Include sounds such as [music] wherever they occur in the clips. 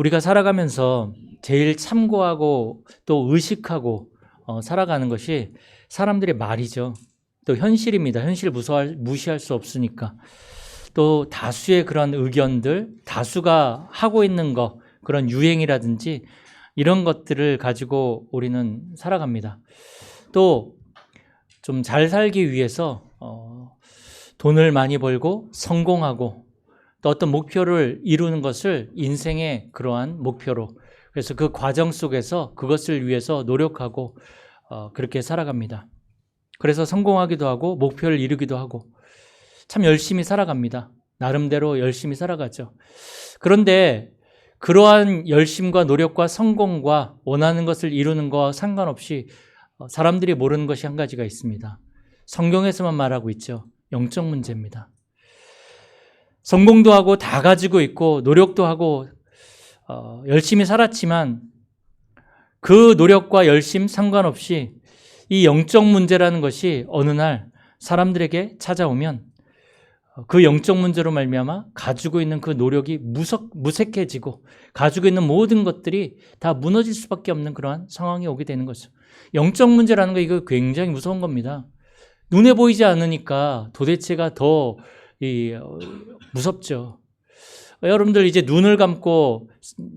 우리가 살아가면서 제일 참고하고 또 의식하고 어, 살아가는 것이 사람들의 말이죠. 또 현실입니다. 현실 무서할, 무시할 수 없으니까. 또 다수의 그런 의견들, 다수가 하고 있는 거, 그런 유행이라든지 이런 것들을 가지고 우리는 살아갑니다. 또 좀 잘 살기 위해서 어, 돈을 많이 벌고 성공하고 또 어떤 목표를 이루는 것을 인생의 그러한 목표로 그래서 그 과정 속에서 그것을 위해서 노력하고 어, 그렇게 살아갑니다. 그래서 성공하기도 하고 목표를 이루기도 하고 참 열심히 살아갑니다. 나름대로 열심히 살아가죠. 그런데 그러한 열심과 노력과 성공과 원하는 것을 이루는 것과 상관없이 어, 사람들이 모르는 것이 한 가지가 있습니다. 성경에서만 말하고 있죠. 영적 문제입니다. 성공도 하고 다 가지고 있고 노력도 하고 어, 열심히 살았지만 그 노력과 열심 상관없이 이 영적 문제라는 것이 어느 날 사람들에게 찾아오면 그 영적 문제로 말미암아 가지고 있는 그 노력이 무석, 무색해지고 가지고 있는 모든 것들이 다 무너질 수밖에 없는 그러한 상황이 오게 되는 거죠. 영적 문제라는 거 이거 굉장히 무서운 겁니다. 눈에 보이지 않으니까 도대체가 더 이, 어, 무섭죠. 여러분들 이제 눈을 감고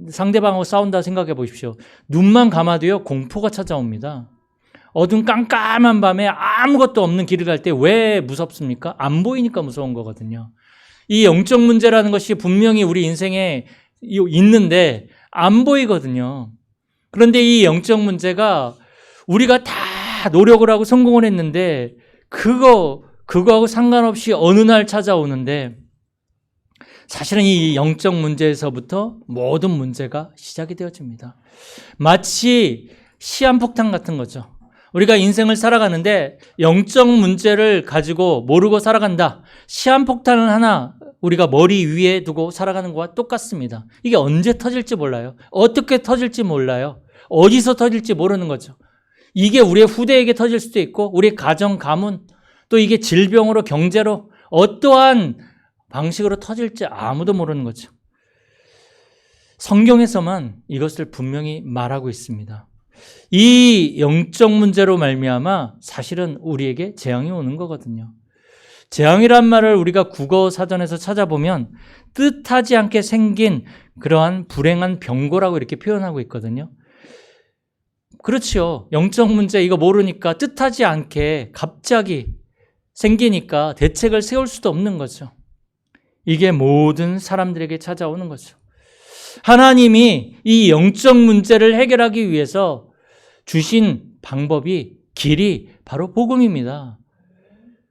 상대방하고 싸운다 생각해 보십시오. 눈만 감아도요, 공포가 찾아옵니다. 어두운 깜깜한 밤에 아무것도 없는 길을 갈 때 왜 무섭습니까? 안 보이니까 무서운 거거든요. 이 영적 문제라는 것이 분명히 우리 인생에 있는데 안 보이거든요. 그런데 이 영적 문제가 우리가 다 노력을 하고 성공을 했는데 그거 그거하고 상관없이 어느 날 찾아오는데 사실은 이 영적 문제에서부터 모든 문제가 시작이 되어집니다. 마치 시한폭탄 같은 거죠. 우리가 인생을 살아가는데 영적 문제를 가지고 모르고 살아간다. 시한폭탄을 하나 우리가 머리 위에 두고 살아가는 것과 똑같습니다. 이게 언제 터질지 몰라요. 어떻게 터질지 몰라요. 어디서 터질지 모르는 거죠. 이게 우리의 후대에게 터질 수도 있고, 우리 가정, 가문, 또 이게 질병으로, 경제로, 어떠한 방식으로 터질지 아무도 모르는 거죠. 성경에서만 이것을 분명히 말하고 있습니다. 이 영적 문제로 말미암아 사실은 우리에게 재앙이 오는 거거든요. 재앙이란 말을 우리가 국어 사전에서 찾아보면 뜻하지 않게 생긴 그러한 불행한 병고라고 이렇게 표현하고 있거든요. 그렇죠. 영적 문제 이거 모르니까 뜻하지 않게 갑자기 생기니까 대책을 세울 수도 없는 거죠. 이게 모든 사람들에게 찾아오는 거죠. 하나님이 이 영적 문제를 해결하기 위해서 주신 방법이 길이 바로 복음입니다.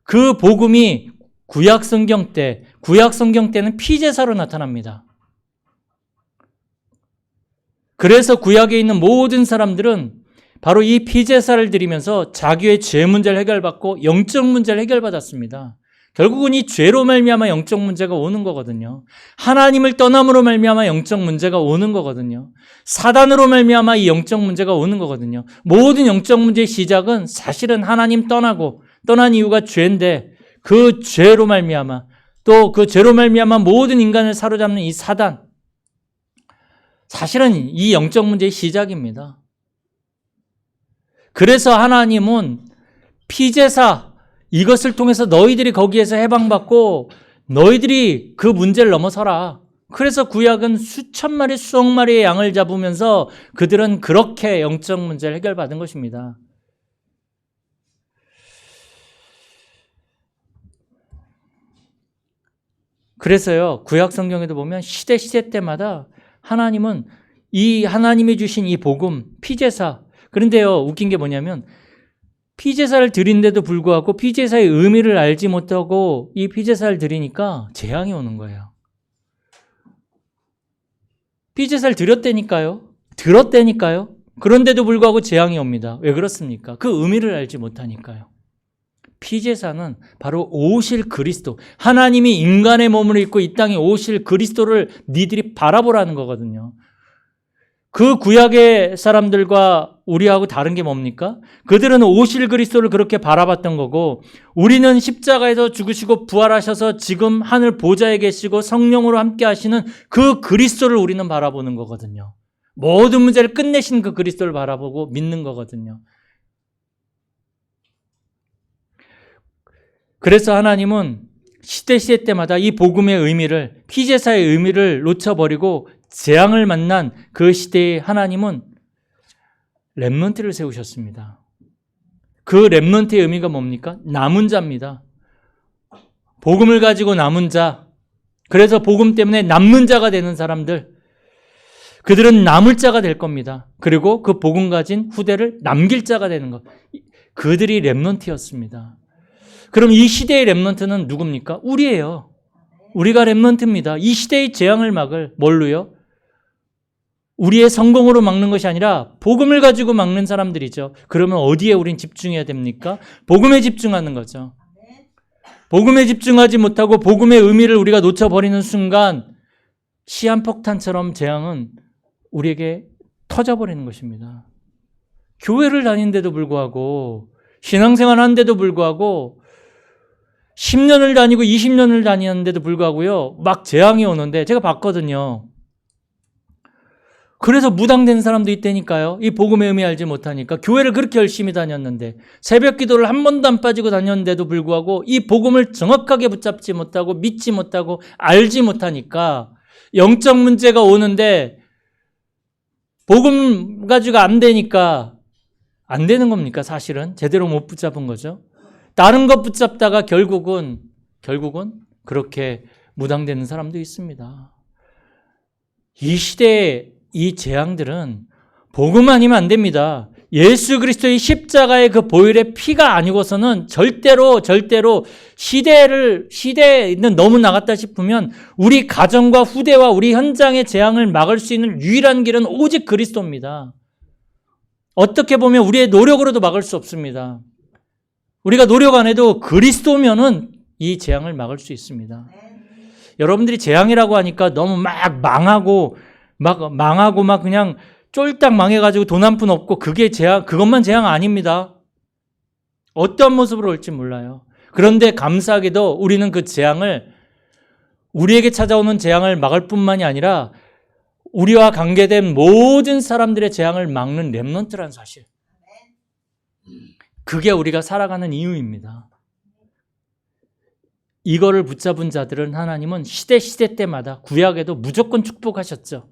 그 복음이 구약 성경 때, 구약 성경 때는 피제사로 나타납니다. 그래서 구약에 있는 모든 사람들은 바로 이 피제사를 드리면서 자기의 죄 문제를 해결받고 영적 문제를 해결받았습니다. 결국은 이 죄로 말미암아 영적 문제가 오는 거거든요. 하나님을 떠남으로 말미암아 영적 문제가 오는 거거든요. 사단으로 말미암아 이 영적 문제가 오는 거거든요. 모든 영적 문제의 시작은 사실은 하나님 떠나고 떠난 이유가 죄인데 그 죄로 말미암아 또 그 죄로 말미암아 모든 인간을 사로잡는 이 사단 사실은 이 영적 문제의 시작입니다. 그래서 하나님은 피제사 이것을 통해서 너희들이 거기에서 해방받고 너희들이 그 문제를 넘어서라. 그래서 구약은 수천 마리, 수억 마리의 양을 잡으면서 그들은 그렇게 영적 문제를 해결받은 것입니다. 그래서요, 구약 성경에도 보면 시대 시대 때마다 하나님은 이 하나님이 주신 이 복음, 피제사. 그런데요, 웃긴 게 뭐냐면 피제사를 드린데도 불구하고 피제사의 의미를 알지 못하고 이 피제사를 드리니까 재앙이 오는 거예요. 피제사를 드렸다니까요. 들었다니까요. 그런데도 불구하고 재앙이 옵니다. 왜 그렇습니까? 그 의미를 알지 못하니까요. 피제사는 바로 오실 그리스도, 하나님이 인간의 몸을 입고 이 땅에 오실 그리스도를 니들이 바라보라는 거거든요. 그 구약의 사람들과 우리하고 다른 게 뭡니까? 그들은 오실 그리스도를 그렇게 바라봤던 거고 우리는 십자가에서 죽으시고 부활하셔서 지금 하늘 보좌에 계시고 성령으로 함께 하시는 그 그리스도를 우리는 바라보는 거거든요. 모든 문제를 끝내신 그 그리스도를 바라보고 믿는 거거든요. 그래서 하나님은 시대 시대 때마다 이 복음의 의미를 피제사의 의미를 놓쳐버리고 재앙을 만난 그 시대에 하나님은 렘넌트를 세우셨습니다. 그 렘넌트의 의미가 뭡니까? 남은 자입니다. 복음을 가지고 남은 자. 그래서 복음 때문에 남는 자가 되는 사람들. 그들은 남을 자가 될 겁니다. 그리고 그 복음 가진 후대를 남길 자가 되는 것. 그들이 렘넌트였습니다. 그럼 이 시대의 렘넌트는 누굽니까? 우리예요. 우리가 렘넌트입니다. 이 시대의 재앙을 막을 뭘로요? 우리의 성공으로 막는 것이 아니라 복음을 가지고 막는 사람들이죠. 그러면 어디에 우린 집중해야 됩니까? 복음에 집중하는 거죠. 복음에 집중하지 못하고 복음의 의미를 우리가 놓쳐버리는 순간 시한폭탄처럼 재앙은 우리에게 터져버리는 것입니다. 교회를 다니는데도 불구하고 신앙생활 하는데도 불구하고 10년을 다니고 20년을 다니는데도 불구하고요. 막 재앙이 오는데 제가 봤거든요. 그래서 무당된 사람도 있다니까요. 이 복음의 의미 알지 못하니까 교회를 그렇게 열심히 다녔는데 새벽 기도를 한 번도 안 빠지고 다녔는데도 불구하고 이 복음을 정확하게 붙잡지 못하고 믿지 못하고 알지 못하니까 영적 문제가 오는데 복음 가지고 안 되니까 안 되는 겁니까? 사실은 제대로 못 붙잡은 거죠. 다른 것 붙잡다가 결국은 결국은 그렇게 무당되는 사람도 있습니다. 이 시대에 이 재앙들은 복음 아니면 안 됩니다. 예수 그리스도의 십자가의 그 보혈의 피가 아니고서는 절대로 절대로 시대를 시대는 너무 나갔다 싶으면 우리 가정과 후대와 우리 현장의 재앙을 막을 수 있는 유일한 길은 오직 그리스도입니다. 어떻게 보면 우리의 노력으로도 막을 수 없습니다. 우리가 노력 안 해도 그리스도면은 이 재앙을 막을 수 있습니다. 여러분들이 재앙이라고 하니까 너무 막 망하고 막 망하고 막 그냥 쫄딱 망해가지고 돈 한 푼 없고 그게 재앙, 그것만 재앙 아닙니다. 어떤 모습으로 올지 몰라요. 그런데 감사하게도 우리는 그 재앙을 우리에게 찾아오는 재앙을 막을 뿐만이 아니라 우리와 관계된 모든 사람들의 재앙을 막는 렘넌트란 사실. 그게 우리가 살아가는 이유입니다. 이거를 붙잡은 자들은 하나님은 시대 시대 때마다 구약에도 무조건 축복하셨죠.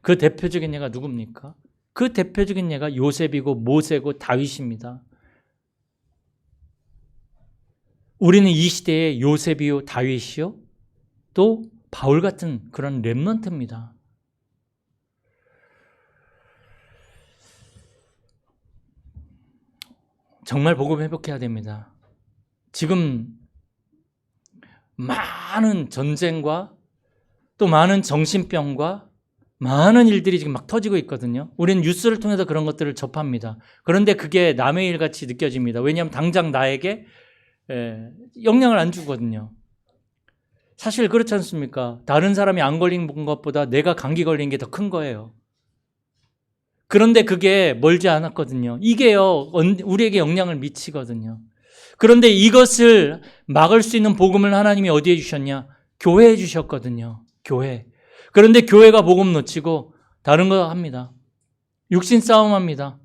그 대표적인 예가 누굽니까? 그 대표적인 예가 요셉이고 모세고 다윗입니다. 우리는 이 시대에 요셉이요 다윗이요 또 바울 같은 그런 렘넌트입니다. 정말 복음 회복해야 됩니다. 지금 많은 전쟁과 또 많은 정신병과 많은 일들이 지금 막 터지고 있거든요. 우리는 뉴스를 통해서 그런 것들을 접합니다. 그런데 그게 남의 일 같이 느껴집니다. 왜냐하면 당장 나에게 에, 영향을 안 주거든요. 사실 그렇지 않습니까? 다른 사람이 안 걸린 것보다 내가 감기 걸린 게 더 큰 거예요. 그런데 그게 멀지 않았거든요. 이게요, 우리에게 영향을 미치거든요. 그런데 이것을 막을 수 있는 복음을 하나님이 어디에 주셨냐? 교회에 주셨거든요. 교회. 그런데 교회가 복음 놓치고 다른 거 합니다. 육신 싸움 합니다.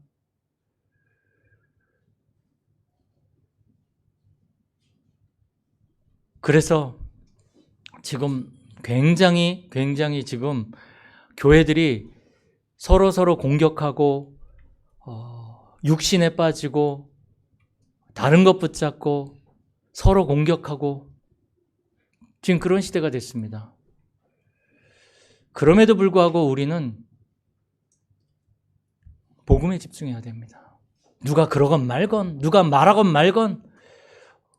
그래서 지금 굉장히 굉장히 지금 교회들이 서로 서로 공격하고 어, 육신에 빠지고 다른 것 붙잡고 서로 공격하고 지금 그런 시대가 됐습니다. 그럼에도 불구하고 우리는 복음에 집중해야 됩니다. 누가 그러건 말건, 누가 말하건 말건,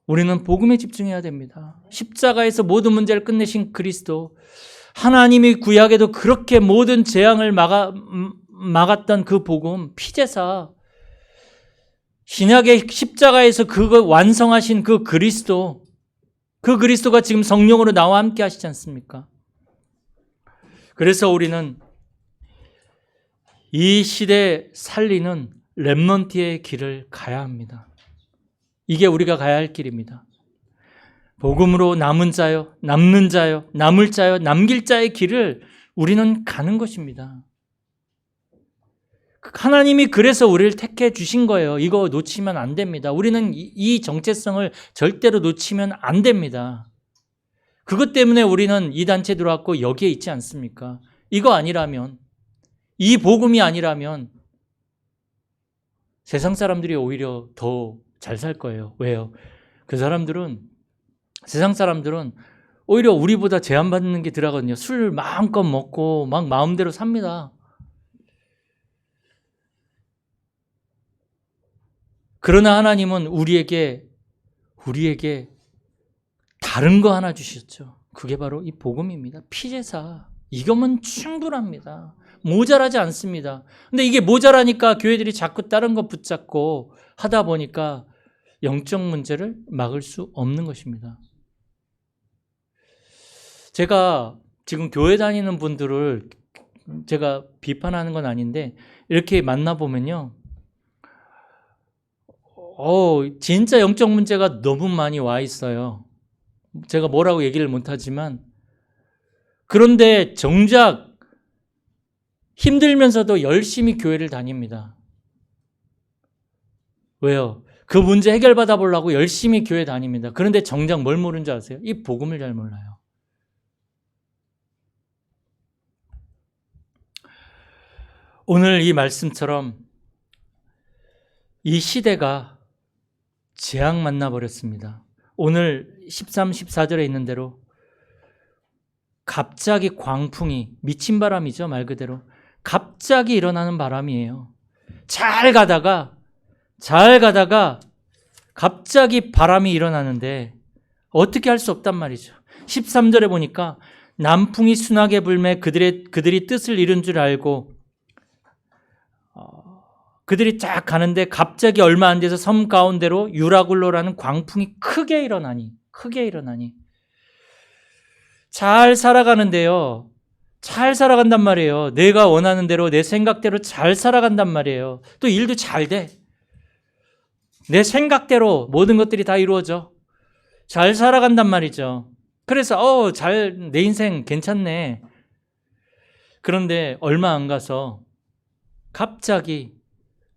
우리는 복음에 집중해야 됩니다. 십자가에서 모든 문제를 끝내신 그리스도, 하나님이 구약에도 그렇게 모든 재앙을 막아, 막았던 그 복음, 피제사, 신약의 십자가에서 그거 완성하신 그 그리스도, 그 그리스도가 지금 성령으로 나와 함께 하시지 않습니까? 그래서 우리는 이 시대 살리는 렘넌트의 길을 가야 합니다. 이게 우리가 가야 할 길입니다. 복음으로 남은 자요, 남는 자요, 남을 자요, 남길 자의 길을 우리는 가는 것입니다. 하나님이 그래서 우리를 택해 주신 거예요. 이거 놓치면 안 됩니다. 우리는 이- 이 정체성을 절대로 놓치면 안 됩니다. 그것 때문에 우리는 이 단체 들어왔고 여기에 있지 않습니까? 이거 아니라면, 이 복음이 아니라면 세상 사람들이 오히려 더 잘 살 거예요. 왜요? 그 사람들은, 세상 사람들은 오히려 우리보다 제한받는 게 들어가거든요. 술 마음껏 먹고 막 마음대로 삽니다. 그러나 하나님은 우리에게 우리에게 다른 거 하나 주셨죠. 그게 바로 이 복음입니다. 피제사. 이거면 충분합니다. 모자라지 않습니다. 근데 이게 모자라니까 교회들이 자꾸 다른 거 붙잡고 하다 보니까 영적 문제를 막을 수 없는 것입니다. 제가 지금 교회 다니는 분들을 제가 비판하는 건 아닌데 이렇게 만나보면요. 어, 진짜 영적 문제가 너무 많이 와 있어요. 제가 뭐라고 얘기를 못하지만, 그런데 정작 힘들면서도 열심히 교회를 다닙니다. 왜요? 그 문제 해결받아 보려고 열심히 교회 다닙니다. 그런데 정작 뭘 모르는 줄 아세요? 이 복음을 잘 몰라요. 오늘 이 말씀처럼 이 시대가 재앙 만나 버렸습니다. 오늘 13, 14절에 있는 대로 갑자기 광풍이 미친 바람이죠, 말 그대로. 갑자기 일어나는 바람이에요. 잘 가다가, 잘 가다가 갑자기 바람이 일어나는데 어떻게 할 수 없단 말이죠. 13절에 보니까 남풍이 순하게 불매 그들의, 그들이 뜻을 이룬 줄 알고 어, 그들이 쫙 가는데 갑자기 얼마 안 돼서 섬 가운데로 유라굴로라는 광풍이 크게 일어나니 크게 일어나니 잘 살아가는데요. 잘 살아간단 말이에요. 내가 원하는 대로 내 생각대로 잘 살아간단 말이에요. 또 일도 잘 돼. 내 생각대로 모든 것들이 다 이루어져. 잘 살아간단 말이죠. 그래서 어, 잘 내 인생 괜찮네. 그런데 얼마 안 가서 갑자기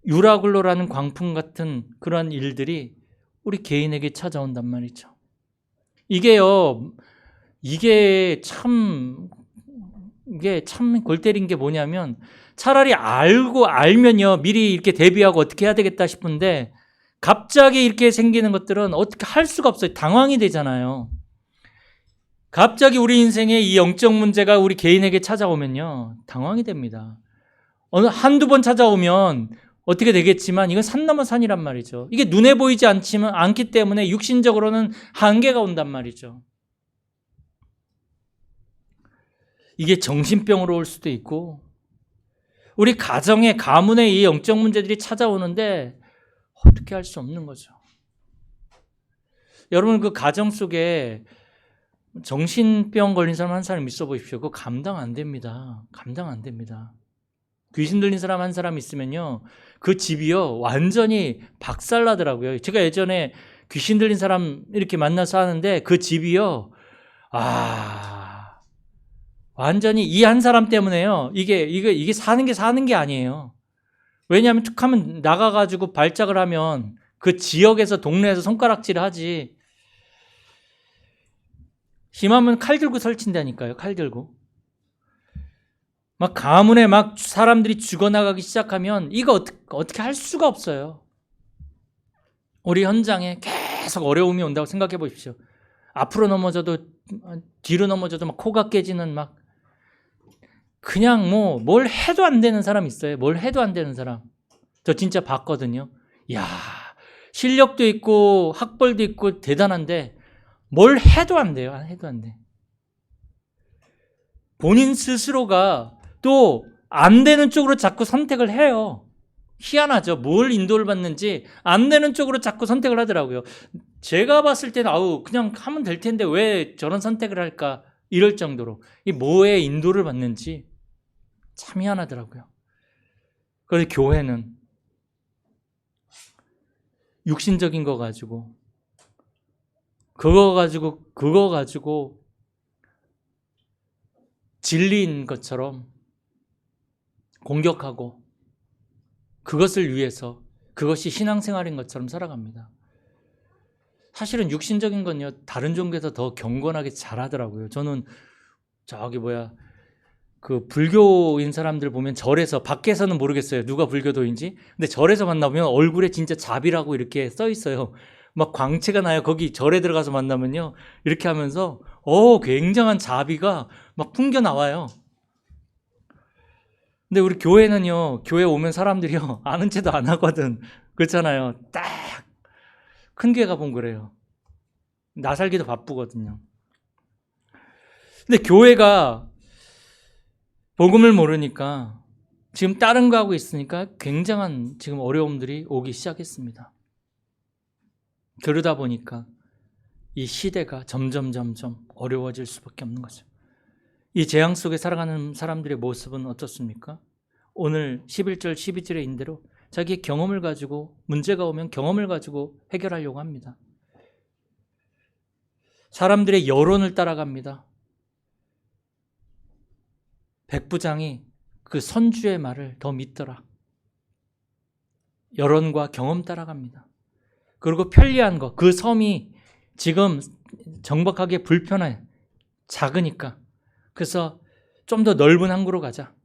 유라굴로라는 광풍 같은 그러한 일들이 우리 개인에게 찾아온단 말이죠. 이게요, 이게 참, 이게 참 골 때린 게 뭐냐면 차라리 알고 알면요, 미리 이렇게 대비하고 어떻게 해야 되겠다 싶은데 갑자기 이렇게 생기는 것들은 어떻게 할 수가 없어요. 당황이 되잖아요. 갑자기 우리 인생에 이 영적 문제가 우리 개인에게 찾아오면요, 당황이 됩니다. 어느 한두 번 찾아오면 어떻게 되겠지만 이건 산 넘어 산이란 말이죠. 이게 눈에 보이지 않지만 않기 때문에 육신적으로는 한계가 온단 말이죠. 이게 정신병으로 올 수도 있고 우리 가정에 가문에 이 영적 문제들이 찾아오는데 어떻게 할 수 없는 거죠. 여러분 그 가정 속에 정신병 걸린 사람 한 사람 있어 보십시오. 그거 감당 안 됩니다. 감당 안 됩니다. 귀신 들린 사람 한 사람 있으면요. 그 집이요. 완전히 박살 나더라고요. 제가 예전에 귀신 들린 사람 이렇게 만나서 하는데 그 집이요. 아. 완전히 이 한 사람 때문에요. 이게, 이게, 이게 사는 게 사는 게 아니에요. 왜냐하면 툭 하면 나가가지고 발작을 하면 그 지역에서 동네에서 손가락질을 하지. 심하면 칼 들고 설친다니까요. 칼 들고. 막 가문에 막 사람들이 죽어나가기 시작하면 이거 어떻게, 어떻게 할 수가 없어요. 우리 현장에 계속 어려움이 온다고 생각해 보십시오. 앞으로 넘어져도 뒤로 넘어져도 막 코가 깨지는 막 그냥 뭐 뭘 해도 안 되는 사람 있어요. 뭘 해도 안 되는 사람. 저 진짜 봤거든요. 야 실력도 있고 학벌도 있고 대단한데 뭘 해도 안 돼요. 해도 안 돼. 본인 스스로가 또 안 되는 쪽으로 자꾸 선택을 해요. 희한하죠. 뭘 인도를 받는지 안 되는 쪽으로 자꾸 선택을 하더라고요. 제가 봤을 때는 아우 그냥 하면 될 텐데 왜 저런 선택을 할까 이럴 정도로 이 뭐에 인도를 받는지 참 희한하더라고요. 그런데 교회는 육신적인 거 가지고 그거 가지고 그거 가지고 진리인 것처럼 공격하고 그것을 위해서 그것이 신앙생활인 것처럼 살아갑니다. 사실은 육신적인 건요 다른 종교에서 더 경건하게 잘하더라고요. 저는 저기 뭐야 그 불교인 사람들 보면 절에서 밖에서는 모르겠어요. 누가 불교도인지. 근데 절에서 만나보면 얼굴에 진짜 잡이라고 이렇게 써 있어요. 막 광채가 나요. 거기 절에 들어가서 만나면요. 이렇게 하면서 어 굉장한 자비가 막 풍겨 나와요 근데 우리 교회는요 교회 오면 사람들이요 [laughs] 아는 체도 안 하거든 그렇잖아요 딱 큰 교회 가본 그래요 나 살기도 바쁘거든요 근데 교회가 복음을 모르니까 지금 다른 거 하고 있으니까 굉장한 지금 어려움들이 오기 시작했습니다. 그러다 보니까 이 시대가 점점 점점 어려워질 수밖에 없는 거죠. 이 재앙 속에 살아가는 사람들의 모습은 어떻습니까? 오늘 11절 12절의 인대로 자기의 경험을 가지고 문제가 오면 경험을 가지고 해결하려고 합니다. 사람들의 여론을 따라갑니다. 백부장이 그 선주의 말을 더 믿더라. 여론과 경험 따라갑니다. 그리고 편리한 거, 그 섬이 지금 정박하기 불편해. 작으니까. 그래서 좀 더 넓은 항구로 가자.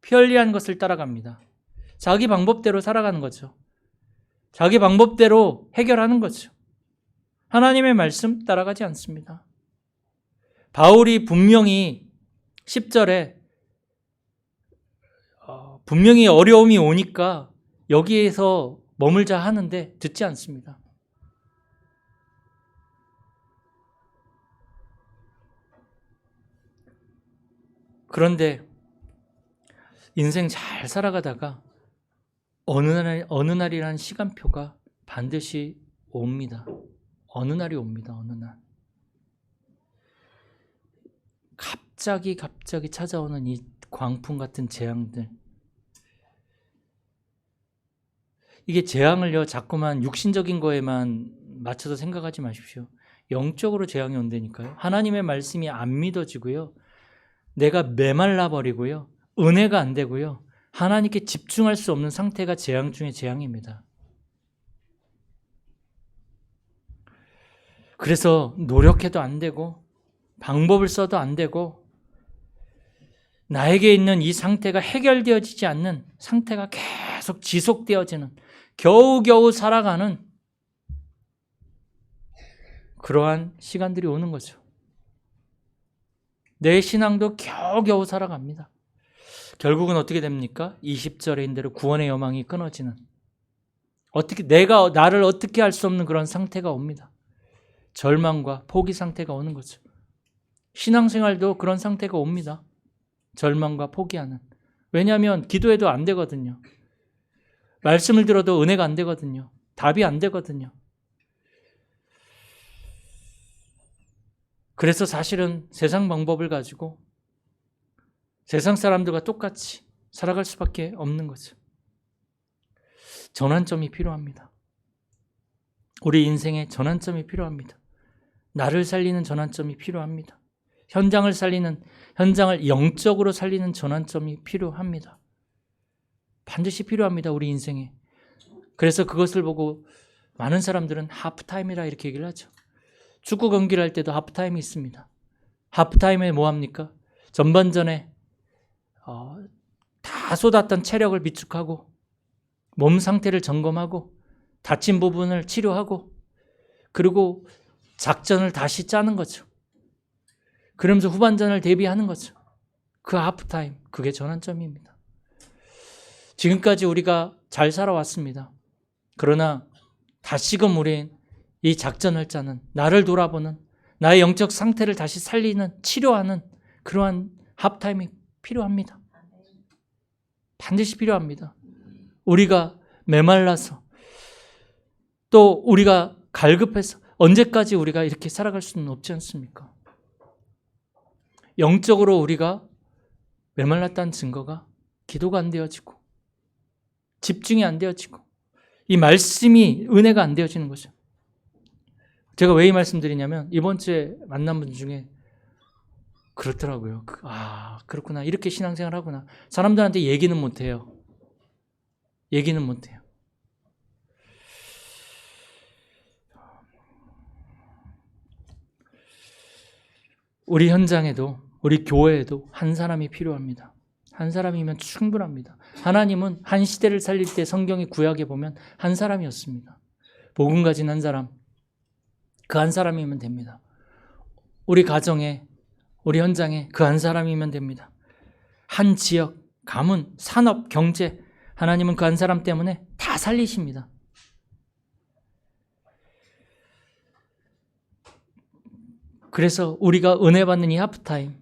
편리한 것을 따라갑니다. 자기 방법대로 살아가는 거죠. 자기 방법대로 해결하는 거죠. 하나님의 말씀 따라가지 않습니다. 바울이 분명히 10절에 어, 분명히 어려움이 오니까 여기에서 머물자 하는데 듣지 않습니다. 그런데 인생 잘 살아가다가 어느 날 어느 날이라는 시간표가 반드시 옵니다. 어느 날이 옵니다. 어느 날. 갑자기 갑자기 찾아오는 이 광풍 같은 재앙들. 이게 재앙을요, 자꾸만 육신적인 거에만 맞춰서 생각하지 마십시오. 영적으로 재앙이 온다니까요. 하나님의 말씀이 안 믿어지고요. 내가 메말라 버리고요. 은혜가 안 되고요. 하나님께 집중할 수 없는 상태가 재앙 중에 재앙입니다. 그래서 노력해도 안 되고 방법을 써도 안 되고 나에게 있는 이 상태가 해결되어지지 않는 상태가 계속 지속되어지는 겨우겨우 살아가는 그러한 시간들이 오는 거죠. 내 신앙도 겨우겨우 살아갑니다. 결국은 어떻게 됩니까? 20절의 인대로 구원의 여망이 끊어지는 어떻게 내가 나를 어떻게 할 수 없는 그런 상태가 옵니다. 절망과 포기 상태가 오는 거죠. 신앙생활도 그런 상태가 옵니다. 절망과 포기하는. 왜냐하면 기도해도 안 되거든요. 말씀을 들어도 은혜가 안 되거든요. 답이 안 되거든요. 그래서 사실은 세상 방법을 가지고 세상 사람들과 똑같이 살아갈 수밖에 없는 거죠. 전환점이 필요합니다. 우리 인생에 전환점이 필요합니다. 나를 살리는 전환점이 필요합니다. 현장을 살리는 현장을 영적으로 살리는 전환점이 필요합니다. 반드시 필요합니다. 우리 인생에. 그래서 그것을 보고 많은 사람들은 하프타임이라 이렇게 얘기를 하죠. 축구 경기를 할 때도 하프타임이 있습니다. 하프타임에 뭐 합니까? 전반전에 어, 다 쏟았던 체력을 비축하고 몸 상태를 점검하고 다친 부분을 치료하고 그리고 작전을 다시 짜는 거죠. 그러면서 후반전을 대비하는 거죠. 그 하프타임, 그게 전환점입니다. 지금까지 우리가 잘 살아왔습니다. 그러나 다시금 우린 이 작전을 짜는, 나를 돌아보는, 나의 영적 상태를 다시 살리는, 치료하는 그러한 하프타임이 필요합니다. 반드시 필요합니다. 우리가 메말라서 또 우리가 갈급해서 언제까지 우리가 이렇게 살아갈 수는 없지 않습니까? 영적으로 우리가 메말랐다는 증거가 기도가 안 되어지고 집중이 안 되어지고 이 말씀이 은혜가 안 되어지는 거죠. 제가 왜 이 말씀드리냐면 이번 주에 만난 분 중에 그렇더라고요. 그- 아 그렇구나 이렇게 신앙생활 하구나. 사람들한테 얘기는 못해요. 얘기는 못해요. 우리 현장에도 우리 교회에도 한 사람이 필요합니다. 한 사람이면 충분합니다. 하나님은 한 시대를 살릴 때 성경의 구약에 보면 한 사람이었습니다. 복음 가진 한 사람, 그 한 사람이면 됩니다. 우리 가정에, 우리 현장에 그 한 사람이면 됩니다. 한 지역, 가문, 산업, 경제, 하나님은 그 한 사람 때문에 다 살리십니다. 그래서 우리가 은혜 받는 이 하프타임,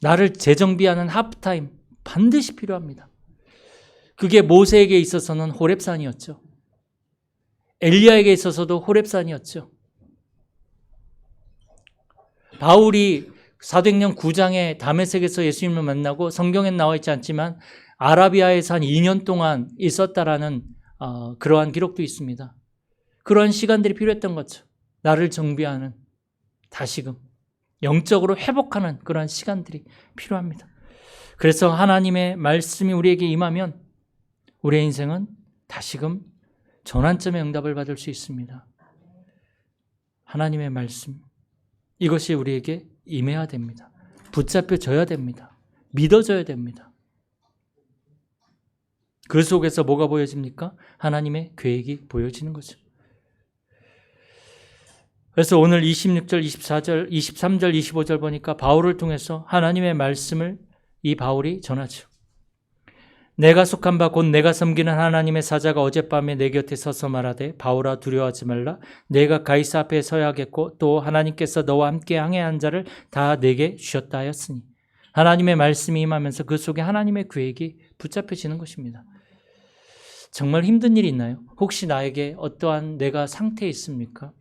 나를 재정비하는 하프타임 반드시 필요합니다. 그게 모세에게 있어서는 호렙산이었죠. 엘리야에게 있어서도 호렙산이었죠. 바울이 사도행전 9장에 다메섹에서 예수님을 만나고 성경엔 나와 있지 않지만 아라비아에서 한 2년 동안 있었다라는 어, 그러한 기록도 있습니다. 그러한 시간들이 필요했던 거죠. 나를 정비하는 다시금 영적으로 회복하는 그러한 시간들이 필요합니다. 그래서 하나님의 말씀이 우리에게 임하면 우리의 인생은 다시금 전환점의 응답을 받을 수 있습니다. 하나님의 말씀 이것이 우리에게 임해야 됩니다. 붙잡혀져야 됩니다. 믿어져야 됩니다. 그 속에서 뭐가 보여집니까? 하나님의 계획이 보여지는 거죠. 그래서 오늘 26절, 24절, 23절, 25절 보니까 바울을 통해서 하나님의 말씀을 이 바울이 전하죠. 내가 속한 바 곧 내가 섬기는 하나님의 사자가 어젯밤에 내 곁에 서서 말하되 바울아 두려워하지 말라 내가 가이사 앞에 서야겠고 또 하나님께서 너와 함께 항해한 자를 다 내게 주셨다 하였으니 하나님의 말씀이 임하면서 그 속에 하나님의 계획이 붙잡혀지는 것입니다. 정말 힘든 일이 있나요? 혹시 나에게 어떠한 내가 상태에 있습니까?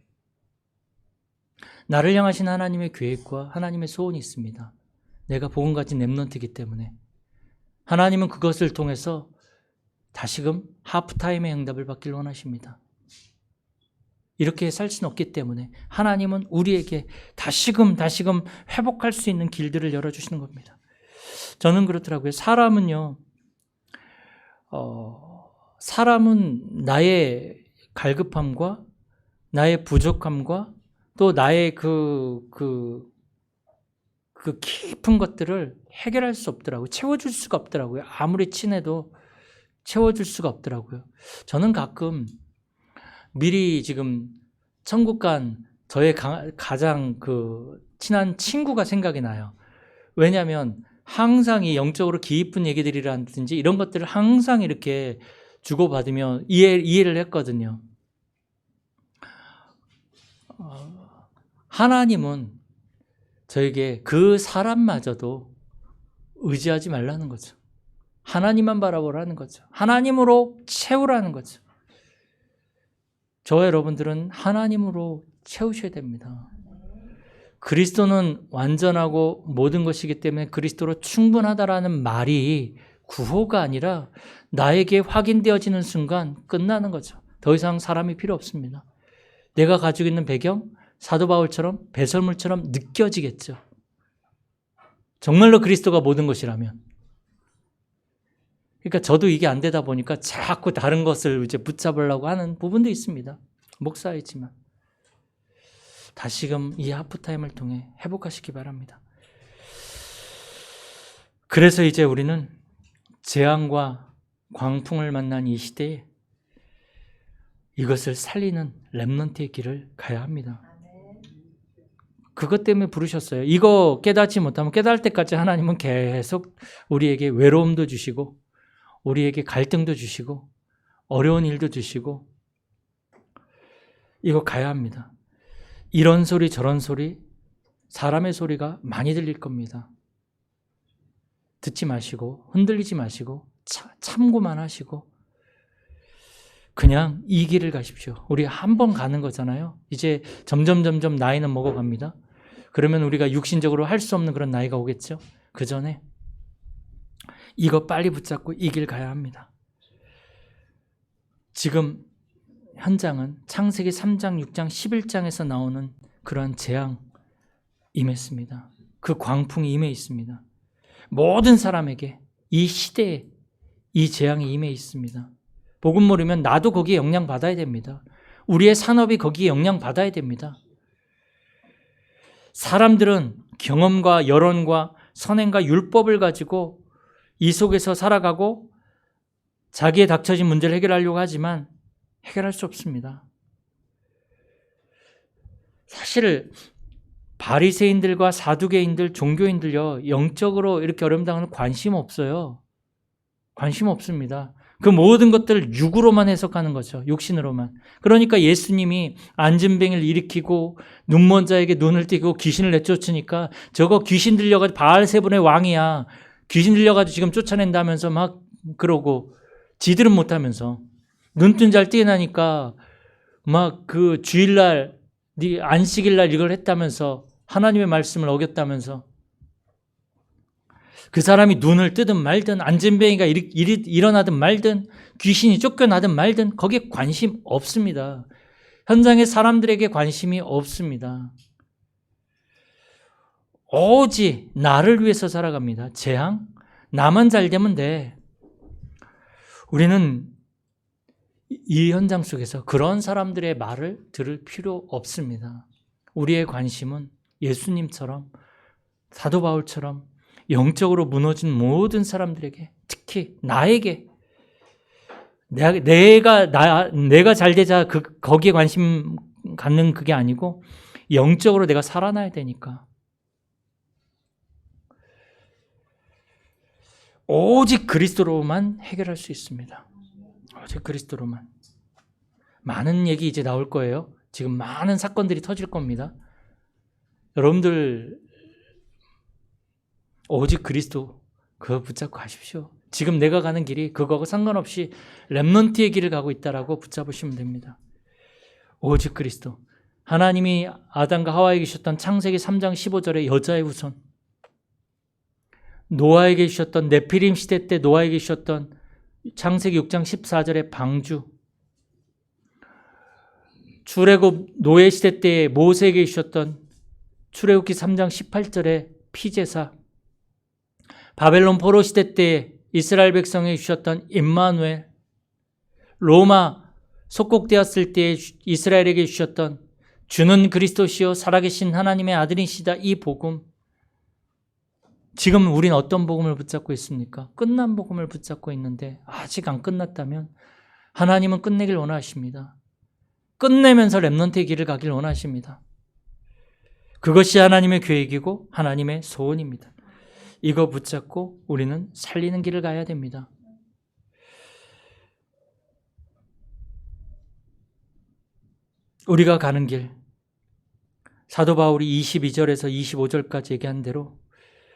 나를 향하신 하나님의 계획과 하나님의 소원이 있습니다. 내가 복음 가진 랩런트이기 때문에 하나님은 그것을 통해서 다시금 하프타임의 응답을 받길 원하십니다. 이렇게 살 수는 없기 때문에 하나님은 우리에게 다시금 다시금 회복할 수 있는 길들을 열어주시는 겁니다. 저는 그렇더라고요. 사람은요, 어, 사람은 나의 갈급함과 나의 부족함과 또 나의 그, 그, 그 깊은 것들을 해결할 수 없더라고요. 채워줄 수가 없더라고요. 아무리 친해도 채워줄 수가 없더라고요. 저는 가끔 미리 지금 천국 간 저의 가, 가장 그 친한 친구가 생각이 나요. 왜냐하면 항상 이 영적으로 깊은 얘기들이라든지 이런 것들을 항상 이렇게 주고받으며 이해, 이해를 했거든요. 어, 하나님은 저에게 그 사람마저도 의지하지 말라는 거죠. 하나님만 바라보라는 거죠. 하나님으로 채우라는 거죠. 저와 여러분들은 하나님으로 채우셔야 됩니다. 그리스도는 완전하고 모든 것이기 때문에 그리스도로 충분하다라는 말이 구호가 아니라 나에게 확인되어지는 순간 끝나는 거죠. 더 이상 사람이 필요 없습니다. 내가 가지고 있는 배경, 사도 바울처럼 배설물처럼 느껴지겠죠. 정말로 그리스도가 모든 것이라면. 그러니까 저도 이게 안 되다 보니까 자꾸 다른 것을 이제 붙잡으려고 하는 부분도 있습니다. 목사이지만. 다시금 이 하프타임을 통해 회복하시기 바랍니다. 그래서 이제 우리는 재앙과 광풍을 만난 이 시대에 이것을 살리는 랩런트의 길을 가야 합니다. 그것 때문에 부르셨어요. 이거 깨닫지 못하면 깨달을 때까지 하나님은 계속 우리에게 외로움도 주시고 우리에게 갈등도 주시고 어려운 일도 주시고 이거 가야 합니다. 이런 소리 저런 소리 사람의 소리가 많이 들릴 겁니다. 듣지 마시고 흔들리지 마시고 차, 참고만 하시고 그냥 이 길을 가십시오. 우리 한 번 가는 거잖아요. 이제 점점 점점 나이는 먹어갑니다. 그러면 우리가 육신적으로 할 수 없는 그런 나이가 오겠죠. 그 전에 이거 빨리 붙잡고 이 길 가야 합니다. 지금 현장은 창세기 3장, 6장, 11장에서 나오는 그러한 재앙 임했습니다. 그 광풍이 임해 있습니다. 모든 사람에게 이 시대에 이 재앙이 임해 있습니다. 복음 모르면 나도 거기에 영향 받아야 됩니다. 우리의 산업이 거기에 영향 받아야 됩니다. 사람들은 경험과 여론과 선행과 율법을 가지고 이 속에서 살아가고 자기의 닥쳐진 문제를 해결하려고 하지만 해결할 수 없습니다. 사실 바리새인들과 사두개인들, 종교인들요 영적으로 이렇게 어려움 당하는 관심 없어요. 관심 없습니다. 그 모든 것들을 육으로만 해석하는 거죠. 육신으로만. 그러니까 예수님이 안진뱅이를 일으키고 눈먼 자에게 눈을 띄고 귀신을 내쫓으니까 저거 귀신 들려가지고 바알세분의 왕이야. 귀신 들려가지고 지금 쫓아낸다면서 막 그러고 지들은 못하면서 눈뜬 자를 띄어나니까 막 그 주일날 네 안식일날 이걸 했다면서 하나님의 말씀을 어겼다면서 그 사람이 눈을 뜨든 말든 안진뱅이가 일, 일, 일어나든 말든 귀신이 쫓겨나든 말든 거기에 관심 없습니다. 현장의 사람들에게 관심이 없습니다. 오직 나를 위해서 살아갑니다. 재앙? 나만 잘 되면 돼. 우리는 이 현장 속에서 그런 사람들의 말을 들을 필요 없습니다. 우리의 관심은 예수님처럼 사도 바울처럼 영적으로 무너진 모든 사람들에게 특히 나에게 내가 나 내가 잘 되자 그 거기에 관심 갖는 그게 아니고 영적으로 내가 살아나야 되니까 오직 그리스도로만 해결할 수 있습니다. 오직 그리스도로만. 많은 얘기 이제 나올 거예요. 지금 많은 사건들이 터질 겁니다. 여러분들 오직 그리스도 그거 붙잡고 가십시오. 지금 내가 가는 길이 그거하고 상관없이 렘넌트의 길을 가고 있다라고 붙잡으시면 됩니다. 오직 그리스도. 하나님이 아담과 하와에게 주셨던 창세기 3장 15절의 여자의 후손. 노아에게 주셨던 네피림 시대 때 노아에게 주셨던 창세기 6장 14절의 방주. 출애굽 노예 시대 때 모세에게 주셨던 출애굽기 3장 18절의 피제사. 바벨론 포로 시대 때 이스라엘 백성에게 주셨던 임마누엘. 로마 속국되었을 때 이스라엘에게 주셨던 주는 그리스도시요 살아계신 하나님의 아들이시다 이 복음. 지금 우린 어떤 복음을 붙잡고 있습니까? 끝난 복음을 붙잡고 있는데 아직 안 끝났다면 하나님은 끝내길 원하십니다. 끝내면서 렘넌트의 길을 가길 원하십니다. 그것이 하나님의 계획이고 하나님의 소원입니다. 이거 붙잡고 우리는 살리는 길을 가야 됩니다. 우리가 가는 길 사도 바울이 22절에서 25절까지 얘기한 대로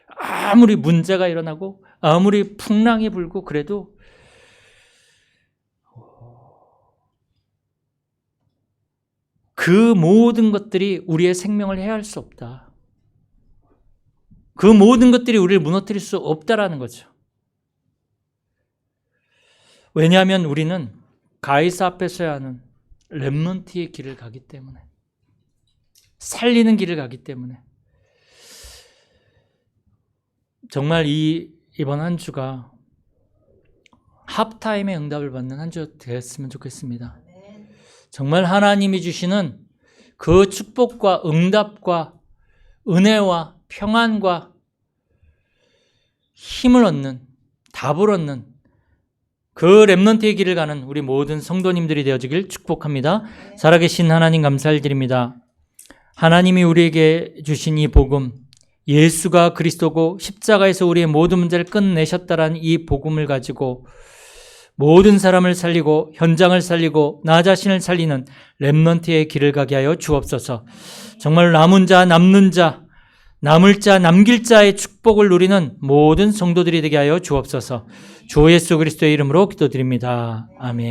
아무리 문제가 일어나고 아무리 풍랑이 불고 그래도 그 모든 것들이 우리의 생명을 해할 수 없다. 그 모든 것들이 우리를 무너뜨릴 수 없다라는 거죠. 왜냐하면 우리는 가이사 앞에 서야 하는 렘넌트의 길을 가기 때문에 살리는 길을 가기 때문에 정말 이 이번 한 주가 합타임의 응답을 받는 한 주 되었으면 좋겠습니다. 정말 하나님이 주시는 그 축복과 응답과 은혜와 평안과 힘을 얻는 답을 얻는 그 렘넌트의 길을 가는 우리 모든 성도님들이 되어지길 축복합니다. 살아계신 하나님 감사를 드립니다. 하나님이 우리에게 주신 이 복음, 예수가 그리스도고 십자가에서 우리의 모든 문제를 끝내셨다라는 이 복음을 가지고 모든 사람을 살리고 현장을 살리고 나 자신을 살리는 렘넌트의 길을 가게 하여 주옵소서. 정말 남은 자 남는 자 남을 자 남길 자의 축복을 누리는 모든 성도들이 되게 하여 주옵소서. 주 예수 그리스도의 이름으로 기도드립니다. 아멘.